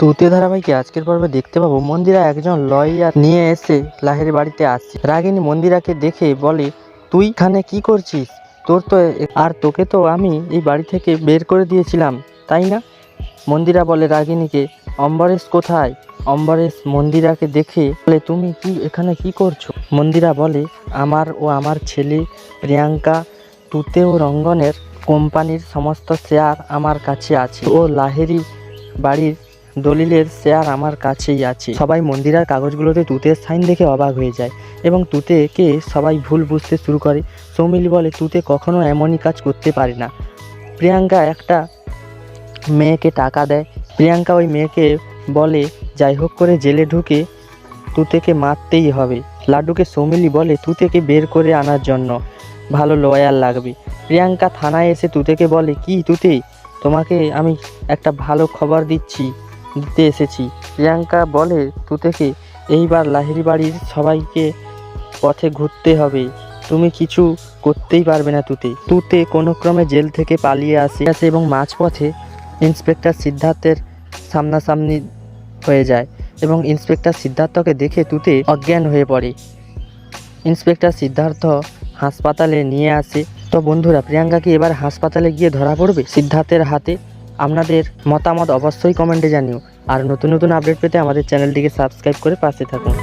তুতে ধারাবাহিকে আজকের পর্বে দেখতে পাবো মন্দিরা একজন লয়ার নিয়ে এসে লাহের বাড়িতে আসছে। রাগিনী মন্দিরাকে দেখে বলে, তুই এখানে কি করছিস? তোর তো আর তোকে তো আমি এই বাড়ি থেকে বের করে দিয়েছিলাম, তাই না? মন্দিরা বলে, রাগিনীকে, অম্বরেশ কোথায়? অম্বরেশ মন্দিরাকে দেখে বলে, তুমি কি এখানে কি করছ? মন্দিরা বলে, আমার ও আমার ছেলে প্রিয়াঙ্কা তুতে ও রঙ্গনের কোম্পানির সমস্ত শেয়ার আমার কাছে আছে। ও লাহেরি বাড়ির দলিলের শেয়ার আমার কাছেই আছে। সবাই মন্দিরার কাগজগুলোতে তুতের সাইন দেখে অবাক হয়ে যায় এবং তুতেকে সবাই ভুল বুঝতে শুরু করে। সৌমিলি বলে, তুতে কখনো এমনই কাজ করতে পারে না। প্রিয়াঙ্কা একটা মেয়েকে টাকা দেয়। প্রিয়াঙ্কা ওই মেয়েকে বলে, যাই হোক করে জেলে ঢুকে তুতেকে মারতেই হবে। লাড্ডুকে সৌমিলি বলে, তুতেকে বের করে আনার জন্য। ভালো লয়ার লাগবে। প্রিয়াঙ্কা থানায় এসে তুতেকে বলে, কি তুতে? তোমাকে আমি একটা ভালো খবর দিচ্ছি। দিতে এসেছি। প্রিয়াঙ্কা বলে তুতেকে এইবার লাহিড়ি বাড়ির সবাইকে পথে ঘুরতে হবে। তুমি কিছু করতেই পারবে না তুতে। তুতে কোনো ক্রমে জেল থেকে পালিয়ে আসে আসে এবং মাঝপথে ইন্সপেক্টর সিদ্ধার্থের সামনাসামনি হয়ে যায় এবং ইন্সপেক্টর সিদ্ধার্থকে দেখে তুতে অজ্ঞান হয়ে পড়ে। ইন্সপেক্টর সিদ্ধার্থ হাসপাতালে নিয়ে আসে। তো বন্ধুরা প্রিয়াঙ্কা কি এবার হাসপাতালে গিয়ে ধরা পড়বে? সিদ্ধার্থের হাতে আপনাদের মতামত অবশ্যই কমেন্টে জানিও। আর নতুন নতুন আপডেট পেতে আমাদের চ্যানেলটিকে সাবস্ক্রাইব করে পাশে থাকুন।